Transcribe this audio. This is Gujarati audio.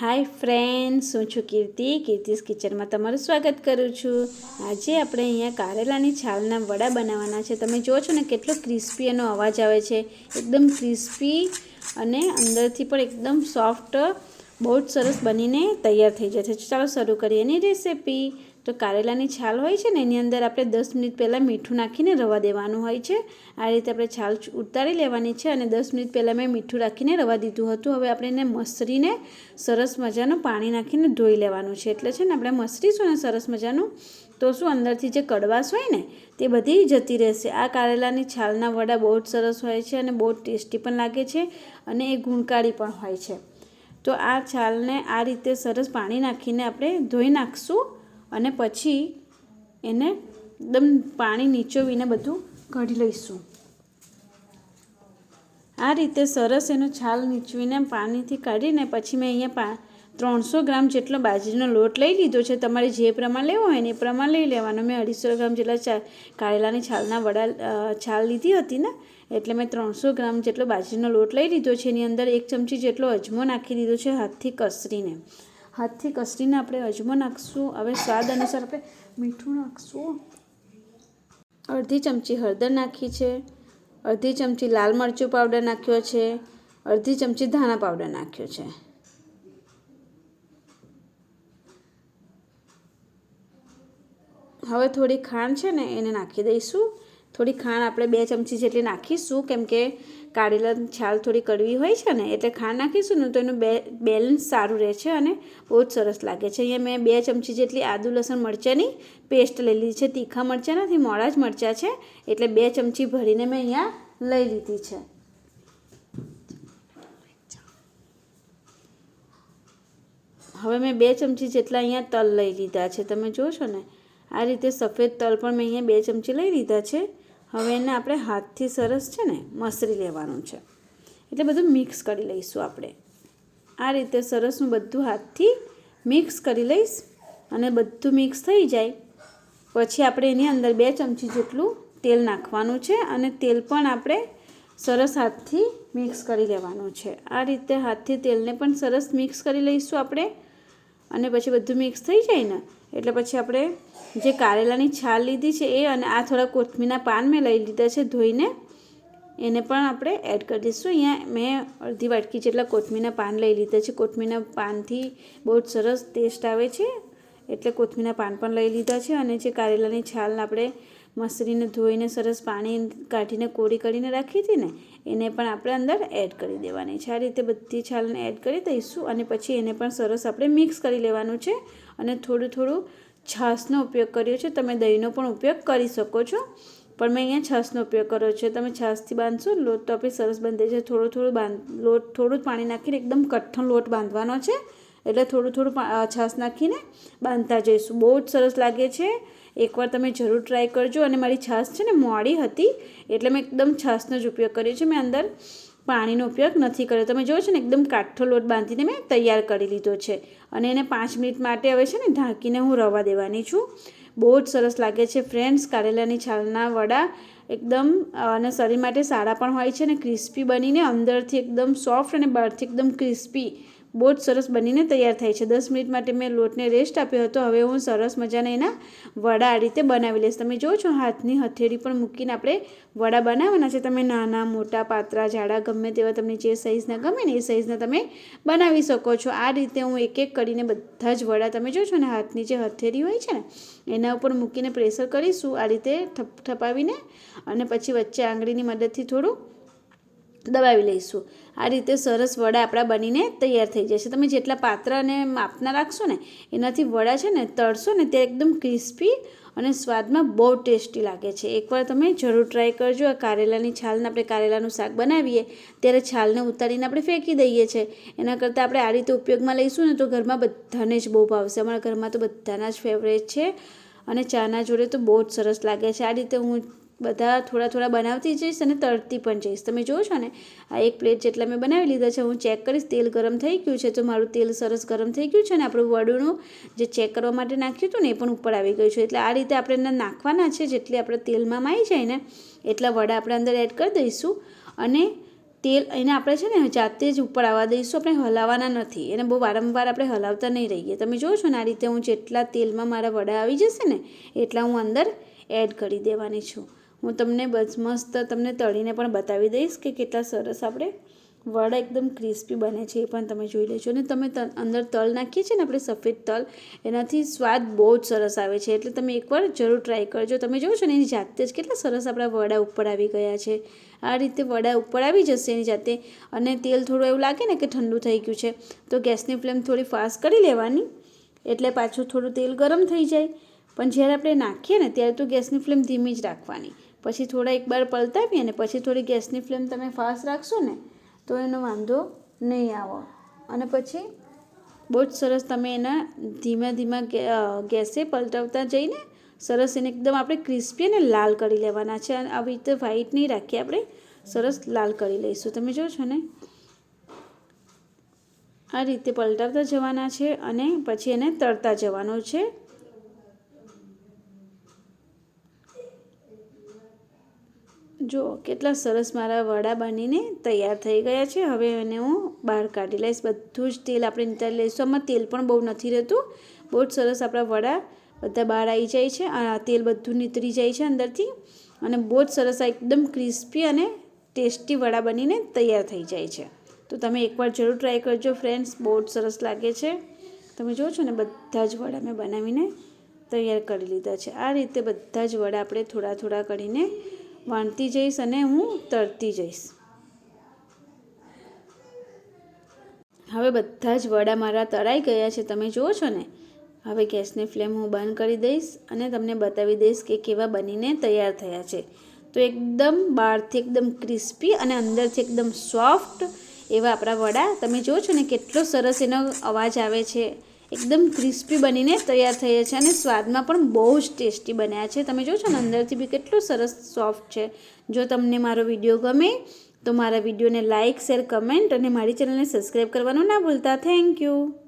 હાય ફ્રેન્ડ્સ હું છું કીર્તિ. કીર્તિસ કિચનમાં તમારું સ્વાગત કરું છું. આજે આપણે અહીંયા કારેલાની છાલના વડા બનાવવાના છે. તમે જુઓ છો ને, કેટલો ક્રિસ્પી એનો અવાજ આવે છે. એકદમ ક્રિસ્પી અને અંદરથી પણ એકદમ સોફ્ટ બહુ જ સરસ બનીને તૈયાર થઈ જાય છે ચાલો શરૂ કરીએ એની રેસીપી તો કારેલાની છાલ હોય છે ને, એની અંદર આપણે દસ મિનિટ પહેલાં મીઠું નાખીને રવા દેવાનું હોય છે. આ રીતે આપણે છાલ ઉતારી લેવાની છે અને દસ મિનિટ પહેલાં મેં મીઠું રાખીને રવા દીધું હતું. હવે આપણે એને મસરીને સરસ મજાનું પાણી નાખીને ધોઈ લેવાનું છે. એટલે છે ને, આપણે મસરીશું ને સરસ મજાનું તો શું અંદરથી જે કડવાશ હોય ને, તે બધી જતી રહેશે. આ કારેલાની છાલના વડા બહુ જ સરસ હોય છે અને બહુ ટેસ્ટી પણ લાગે છે અને એ ગુણકારી પણ હોય છે. તો આ છાલને આ રીતે સરસ પાણી નાખીને આપણે ધોઈ નાખશું. અને પછી એને એકદમ પાણી નીચોવીને બધું કાઢી લઈશું. આ રીતે સરસ એનો છાલ નીચવીને પાણીથી કાઢીને પછી મેં અહીંયા પા ત્રણસો ગ્રામ જેટલો બાજરીનો લોટ લઈ લીધો છે. તમારે જે પ્રમાણ લેવો હોય ને એ પ્રમાણ લઈ લેવાનો. મેં અઢીસો ગ્રામ જેટલા કારેલાની છાલના વડા છાલ લીધી હતી ને, એટલે મેં ત્રણસો ગ્રામ જેટલો બાજરીનો લોટ લઈ લીધો છે. એની અંદર એક ચમચી જેટલો અજમો નાખી દીધો છે, હાથથી કસરીને. હાથથી કસરીને આપણે અજમો નાખશું. હવે સ્વાદ અનુસાર આપણે મીઠું નાખશું. અડધી ચમચી હળદર નાખી છે. અડધી ચમચી લાલ મરચું પાવડર નાખ્યો છે. અડધી ચમચી ધાણા પાવડર નાખ્યો છે. હવે થોડી ખાંડ છે ને એને નાખી દઈશું. થોડી ખાંડ આપણે બે ચમચી જેટલી નાખીશું, કેમ કે કાઢેલા છાલ થોડી કડવી હોય છે ને, એટલે ખાંડ નાખીશું ને તો એનું બે, બેલેન્સ સારું રહે છે અને બહુ જ સરસ લાગે છે. અહીંયા મેં બે ચમચી જેટલી આદુ, લસણ મરચાંની પેસ્ટ લઈ લીધી છે. તીખા મરચાં નથી મોડા જ મરચાં છે, એટલે બે ચમચી ભરીને મેં અહીંયા લઈ લીધી છે. હવે મેં બે ચમચી જેટલા અહીંયા તલ લઈ લીધા છે. તમે જોશો ને, આ રીતે સફેદ તલ પણ મેં અહીંયા બે ચમચી લઈ લીધા છે. હવે એને આપણે હાથથી સરસ છે ને મસરી લેવાનું છે. એટલે બધું મિક્સ કરી લઈશું આપણે. આ રીતે સરસ હું બધું હાથથી મિક્સ કરી લઈશ અને બધું મિક્સ થઈ જાય. પછી આપણે એની અંદર બે ચમચી જેટલું તેલ નાખવાનું છે અને તેલ પણ આપણે સરસ હાથથી મિક્સ કરી લેવાનું છે. આ રીતે હાથથી તેલને પણ સરસ મિક્સ કરી લઈશું આપણે. અને પછી બધું મિક્સ થઈ જાય ને એટલે પછી આપણે જે કારેલાની છાલ લીધી છે એ અને આ થોડા કોથમીના પાન મેં લઈ લીધા છે ધોઈને, એને પણ આપણે એડ કરી દઈશું. અહીંયા મેં અડધી વાટકી જેટલા કોથમીના પાન લઈ લીધા છે. કોથમીના પાનથી બહુ જ સરસ ટેસ્ટ આવે છે. એટલે કોથમીના પાન પણ લઈ લીધા છે અને જે કારેલાની છાલ આપણે મસરીને ધોઈને સરસ પાણી કાઢીને કોરી કરીને રાખી હતી ને એને પણ આપણે અંદર એડ કરી દેવાની છે. આ રીતે બધી છાલને એડ કરી દઈશું અને પછી એને પણ સરસ આપણે મિક્સ કરી લેવાનું છે અને થોડું થોડું છાશનો ઉપયોગ કર્યો છે. તમે દહીંનો પણ ઉપયોગ કરી શકો છો. પણ મેં અહીંયા છાશનો ઉપયોગ કર્યો છે. તમે છાશથી બાંધશો લોટ તો આપણી સરસ બંધે છે. થોડું થોડું બાંધ, લોટ થોડું જ પાણી નાખીને એકદમ કઠણ લોટ બાંધવાનો છે. એટલે થોડું થોડું છાશ નાખીને બાંધતા જઈશું. બહુ જ સરસ લાગે છે. એકવાર તમે જરૂર ટ્રાય કરજો. અને મારી છાશ છે ને મોડી હતી, એટલે મેં એકદમ છાશનો જ ઉપયોગ કર્યો છે. મેં અંદર પાણીનો ઉપયોગ નથી કર્યો. તમે જુઓ છો ને, એકદમ કાઠો લોટ બાંધીને મેં તૈયાર કરી લીધો છે. અને એને પાંચ મિનિટ માટે હવે છે ને ઢાંકીને હું રવા દેવાની છું. બહુ જ સરસ લાગે છે ફ્રેન્ડ્સ કારેલાની છાલના વડા એકદમ અને શરીર માટે સારા પણ હોય છે અને ક્રિસ્પી બનીને અંદરથી એકદમ સોફ્ટ અને બહારથી એકદમ ક્રિસ્પી બહુ જ સરસ બનીને તૈયાર થાય છે. દસ મિનિટ માટે મેં લોટને રેસ્ટ આપ્યો હતો. હવે હું સરસ મજાના એના વડા આ રીતે બનાવી લઈશ. તમે જુઓ છો, હાથની હથેળી પણ મૂકીને આપણે વડા બનાવવાના છે. તમે નાના, મોટા, પાતળા, જાડા, ગમે તેવા તમને જે સાઇઝના ગમે ને એ સાઇઝના તમે બનાવી શકો છો. આ રીતે હું એક એક કરીને બધા જ વડા તમે જો છો ને, હાથની જે હથેળી હોય છે ને, એના ઉપર મૂકીને પ્રેશર કરીશું. આ રીતે થપ થપાવીને અને પછી વચ્ચે આંગળીની મદદથી થોડું દબાવી લઈશું. આ રીતે સરસ વડા આપણા બનીને તૈયાર થઈ જશે. તમે જેટલા પાત્ર અને માપના રાખશો ને, એનાથી વડા છે ને તળશો ને તે એકદમ ક્રિસ્પી અને સ્વાદમાં બહુ ટેસ્ટી લાગે છે. એકવાર તમે જરૂર ટ્રાય કરજો. આ કારેલાની છાલને આપણે કારેલાનું શાક બનાવીએ, ત્યારે છાલને ઉતારીને આપણે ફેંકી દઈએ છીએ એના કરતાં આપણે આ રીતે ઉપયોગમાં લઈશું ને તો ઘરમાં બધાને જ બહુ ભાવશે અમારા ઘરમાં તો બધાના જ ફેવરેટ છે અને ચાના જોડે તો બહુ જ સરસ લાગે છે. આ રીતે હું બધા થોડા થોડા બનાવતી જઈશ અને તળતી પણ જઈશ. તમે જુઓ છો ને, આ એક પ્લેટ જેટલા મેં બનાવી લીધા છે, હું ચેક કરીશ, તેલ ગરમ થઈ ગયું છે તો મારું તેલ સરસ ગરમ થઈ ગયું છે ને આપણું વડુનું જે ચેક કરવા માટે નાખ્યું હતું ને એ પણ ઉપર આવી ગયું છે. એટલે આ રીતે આપણે એને નાખવાના છે, જેટલી આપણે તેલમાં માઈ જાય ને, એટલા વડા આપણે અંદર એડ કરી દઈશું અને તેલ એને આપણે છે ને જાતે જ ઉપર આવવા દઈશું, આપણે હલાવવાના નથી. એને બહુ વારંવાર આપણે હલાવતા નહીં રહીએ. તમે જોવો છો ને, આ રીતે હું જેટલા તેલમાં મારા વડા આવી જશે ને, એટલા હું અંદર એડ કરી દેવાની છું. હું તમને બસ મસ્ત તમને તળીને પણ બતાવી દઈશ કે કેટલા સરસ આપણે વડા એકદમ ક્રિસ્પી બને છે એ પણ તમે જોઈ લેજો. અને તમે અંદર તલ નાખીએ છીએ ને આપણે સફેદ તલ, એનાથી સ્વાદ બહુ જ સરસ આવે છે. એટલે તમે એકવાર જરૂર ટ્રાય કરજો. તમે જોવો છો ને એની જાતે જ કેટલા સરસ આપણા વડા ઉપર આવી ગયા છે. આ રીતે વડા ઉપર આવી જશે એની જાતે. અને તેલ થોડું એવું લાગે ને કે ઠંડુ થઈ ગયું છે. તો ગેસની ફ્લેમ થોડી ફાસ્ટ કરી લેવાની. એટલે પાછું થોડું તેલ ગરમ થઈ જાય. પણ જ્યારે આપણે નાખીએ ને ત્યારે તો ગેસની ફ્લેમ ધીમી જ રાખવાની. પછી થોડા એકવાર પલટાવી અને પછી થોડી ગેસની ફ્લેમ તમે ફાસ્ટ રાખશો ને, તો એનો વાંધો નહીં આવો. અને પછી બહુ જ સરસ તમે એના ધીમા ધીમા ગેસે પલટાવતા જઈને સરસ એને એકદમ આપણે ક્રિસ્પી અને લાલ કરી લેવાના છે. અને આવી રીતે વ્હાઈટ નહીં રાખીએ આપણે, સરસ લાલ કરી લઈશું. તમે જો છો ને? આ રીતે પલટાવતા જવાના છે અને પછી એને તળતા જવાનું છે. જો, કેટલા સરસ મારા વડા બનીને તૈયાર થઈ ગયા છે. હવે એને હું બહાર કાઢી લઈશ. બધું જ તેલ આપણે નિતારી લઈશું. આમાં તેલ પણ બહુ નથી રહેતું. બહુ જ સરસ આપણા વડા બધા બહાર આવી જાય છે. આ તેલ બધું નીતરી જાય છે અંદરથી. અને બહુ જ સરસ આ એકદમ ક્રિસ્પી અને ટેસ્ટી વડા બનીને તૈયાર થઈ જાય છે. તો તમે એકવાર જરૂર ટ્રાય કરજો ફ્રેન્ડ્સ. બહુ જ સરસ લાગે છે. તમે જુઓ છો ને, બધા જ વડા મેં બનાવીને તૈયાર કરી લીધા છે. આ રીતે બધા જ વડા આપણે થોડા થોડા કરીને વાણતી જઈશ અને હું તરતી જઈશ. હવે બધા જ વડા મારા તળાઈ ગયા છે, તમે જુઓ છો ને? હવે ગેસની ફ્લેમ હું બંધ કરી દઈશ અને તમને બતાવી દઈશ કે કેવા બનીને તૈયાર થયા છે. તો એકદમ બહારથી એકદમ ક્રિસ્પી અને અંદરથી એકદમ સોફ્ટ એવા આપણા વડા. તમે જુઓ છો ને, કેટલો સરસ એનો અવાજ આવે છે. એકદમ ક્રિસ્પી બનીને તૈયાર થયા છે અને સ્વાદમાં પણ બહુ જ ટેસ્ટી બન્યા છે. તમે જોશો ને, અંદરથી બી કેટલું સરસ સોફ્ટ છે. જો તમને મારો વીડિયો ગમે, તો મારા વિડીયોને લાઇક શેર, કમેન્ટ અને મારી ચેનલને સબસ્ક્રાઈબ કરવાનું ના ભૂલતા. Thank you.